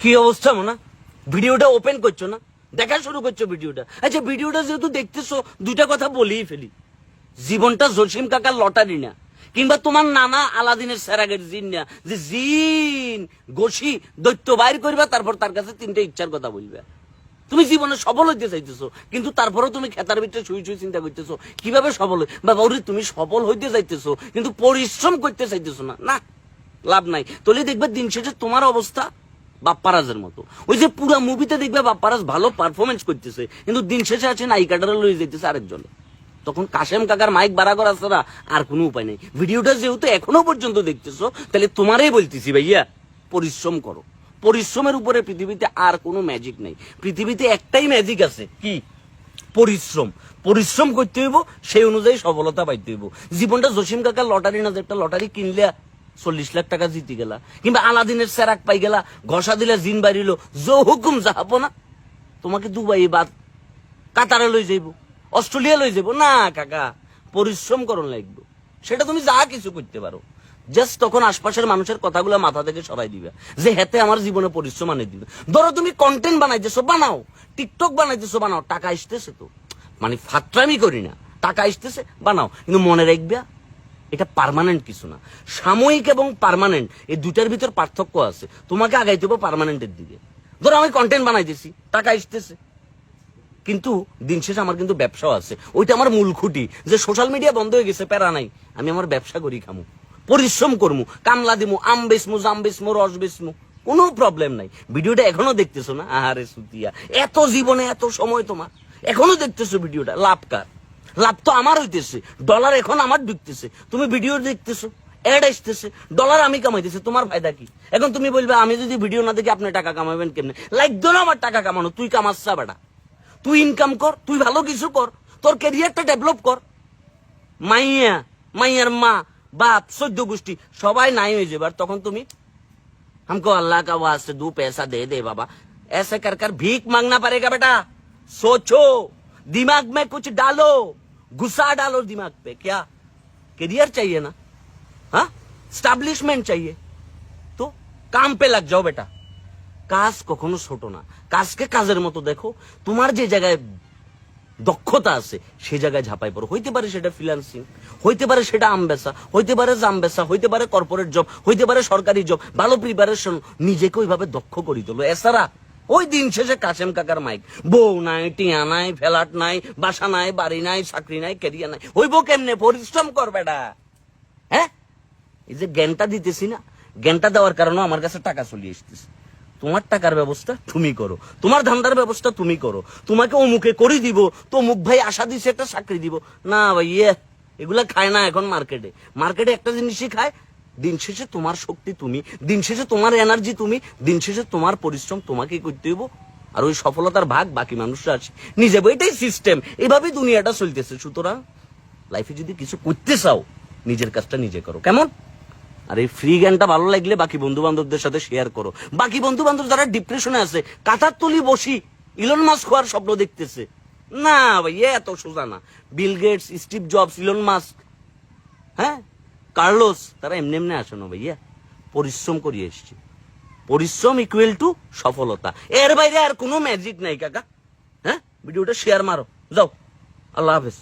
কি অবস্থা মোনা? ভিডিওটা ওপেন করছ না? দেখা শুরু করছ ভিডিওটা। আচ্ছা ভিডিওটা যেহেতু দেখতেছো, দুইটা কথা বলেই ফেলি। জীবনটা জসিম কাকার লটারি না কিংবা তোমার নানা আলাদিনের সেরাগের জিন না যে জিন গোসি দৈত্য বাইর করবা, তারপর তার কাছে তিনটে ইচ্ছার কথা বলবে। তুমি জীবনে সফল হইতে চাইতেছো, কিন্তু তারপরেও তুমি খেতার ভিতরে শুই শুই চিন্তা করতেছো, কীভাবে সফল হই বাবা ওরে তুমি সফল হইতে চাইতেছো, কিন্তু পরিশ্রম করতে চাইতেছো না। না, লাভ নাই। তাহলে দেখবে দিন শেষে তোমার অবস্থা বাপ্পারাজের মতো। ওই যে পুরো মুভিতে দেখবে বাপ্পারাজ ভালো পারফরমেন্স করতেছে, কিন্তু দিন শেষে আছে নায়িকাটারা লয়ে যেতেছে আরেকজনে। তখন কাশেম কাকার মাইক বাড়া করা ছাড়া আর কোনো উপায় নেই। ভিডিওটা যেহেতু এখনও পর্যন্ত দেখতেছো, তাহলে তোমারই বলতেছি ভাইয়া, পরিশ্রম করো। পরিশ্রমের উপরে পৃথিবীতে আর কোনো ম্যাজিক নেই। পৃথিবীতে একটাই ম্যাজিক আছে, কি? পরিশ্রম। পরিশ্রম করতে হইব, সেই অনুযায়ী সফলতা পাইতে হইব। জীবনটা জসিম কাকার লটারি না যে একটা লটারি কিনলে চল্লিশ লাখ টাকা জিতে গেলা। কিংবা আলাদিনের সেরাক পাই গেলা, ঘষা দিলে জিন বাড়িল। জো হুকুম যাব না, তোমাকে দুবাই বাদ, কাতারে লই যাইব, অস্ট্রেলিয়া লই যাইব। না, কাকা, পরিশ্রম করন লাগবে। সেটা তুমি যা কিছু করতে পারো। জাস্ট তখন আশপাশের মানুষের কথাগুলো মাথা থেকে সরাই দিবে। যে হেতে আমার জীবনে পরিশ্রম আনে দিবে। ধরো তুমি কন্টেন্ট বানাইতেছো, বানাও। টিকটক বানাইতেছো, বানাও। টাকা আসতেছে তো। মানে ফাত্রামি করি না। টাকা আসতেছে, বানাও। কিন্তু মনে রাখবে এটা পার্মানেন্ট কিছু না। সাময়িক এবং পার্মানেন্ট এই দুটার ভিতর পার্থক্য আছে। তোমাকে আগাইতে হবে পার্মানেন্টের দিকে। ধরো আমি কন্টেন্ট বানাইতেছি টাকা আসতেছে। কিন্তু দিন শেষে আমার কিন্তু ব্যবসাও আছে। ওইটা আমার মূল খুঁটি। যে সোশ্যাল মিডিয়া বন্ধ হয়ে গেছে, প্যারা নাই। আমি আমার ব্যবসা করি খামু। পরিশ্রম করমু, কামলা দিমু, আম বেসমু জাম বেসমু রস বেসমু কোনো প্রবলেম নাই। ভিডিওটা এখনও দেখতেছো না? আহারে সুতিয়া। এত জীবনে এত সময় তোমার। এখনও দেখতেছো ভিডিওটা? লাভ কার? লাভ তো আমার হইতেছে ডলার এখন আমার ঢুকতেছে তুমি ভিডিও দেখতেছো অ্যাড আসতেছে ডলার আমি কামাইতেছে তোমার ফায়দা কি এখন তুমি বলবে আমি যদি ভিডিও না দেখি আপনি টাকা কামাবেন কেমনে লাইক দো না আমার টাকা কামানো তুই কামাচ্ছা বেটা তুই ইনকাম কর তুই ভালো কিছু কর তোর ক্যারিয়ারটা ডেভেলপ কর মাইয়া মাইয়ার মা বাপ সদ্য গোষ্ঠী সবাই নাই হয়ে যাবে আর তখন তুমি हमको अल्लाह का वास्ते दो पैसा दे दे बाबा ऐसे कर कर भीख मांगना पड़ेगा बेटा सोचो दिमाग में कुछ डालो गुस्सा डालो दिमाग पे क्या करियर चाहिए ना हाँ स्टैब्लिशमेंट चाहिए তো কাম পে লাগ যাও বেটা কাজ কখনো ছোট না কাজকে কাজের মতো দেখো তোমার যে জায়গায় দক্ষতা আছে সে জায়গায় ঝাঁপাই পড়ো হইতে পারে সেটা ফ্রিল্যান্সিং হইতে পারে সেটা আম বেচা হইতে পারে জাম বেচা হইতে পারে কর্পোরেট জব হইতে পারে সরকারি জব ভালো প্রিপারেশন নিজেকে ওইভাবে দক্ষ করি তোলো এছাড়া ওই দিন শেষে কাশেম কাকার মাইক। বউ নাই, টিয়া নাই, ফেলাট নাই, বাসা নাই, বাড়ি নাই, চাকরি নাই কেরিয়ার নাই। হইব কেমনে? পরিশ্রম কর বেটা। হ্যাঁ? এই যে জ্ঞানটা দিতেছি না, জ্ঞানটা দেওয়ার কারণে আমার কাছে টাকা চলে আসতেছে। তোমার টাকার ব্যবস্থা তুমি করো। তোমার ধান্দার ব্যবস্থা তুমি করো। তোমাকে অমুকে করে দিব, তো অমুক ভাই আশা দিছে একটা চাকরি দিব। না ভাই এগুলা খায় না এখন মার্কেটে। মার্কেটে একটা জিনিসই খায় দিন শেষে তোমার শক্তি তুমি, দিন শেষে তোমার এনার্জি তুমি, দিন শেষে তোমার পরিশ্রম তোমাকেই করতে হইব। আর ওই সফলতার ভাগ বাকি মানুষরা আছে নিজে এটাই সিস্টেম এভাবেই দুনিয়াটা চলতেছে। সুতরাং লাইফে যদি কিছু করতে চাও, নিজের কাজটা নিজে করো। কেমন? আর এই ফ্রি জ্ঞানটা ভালো লাগলে বাকি বন্ধু বান্ধবদের সাথে শেয়ার করো। বাকি বন্ধু বান্ধব যারা ডিপ্রেশনে আছে কাতার তুলি বসি ইলন মাস্ক হওয়ার স্বপ্ন দেখতেছে। না ভাই এত সোজা না। Bill Gates Steve Jobs Elon Musk হ্যাঁ? কার্লোস, তারা এমনি এমনি আসে না ভাইয়া। পরিশ্রম করিয়ে এসছে। পরিশ্রম ইকুয়াল টু সফলতা। এর বাইরে আর কোনো ম্যাজিক নাই, কাকা। হ্যাঁ? ভিডিওটা শেয়ার মারো। যাও। আল্লাহ হাফেজ।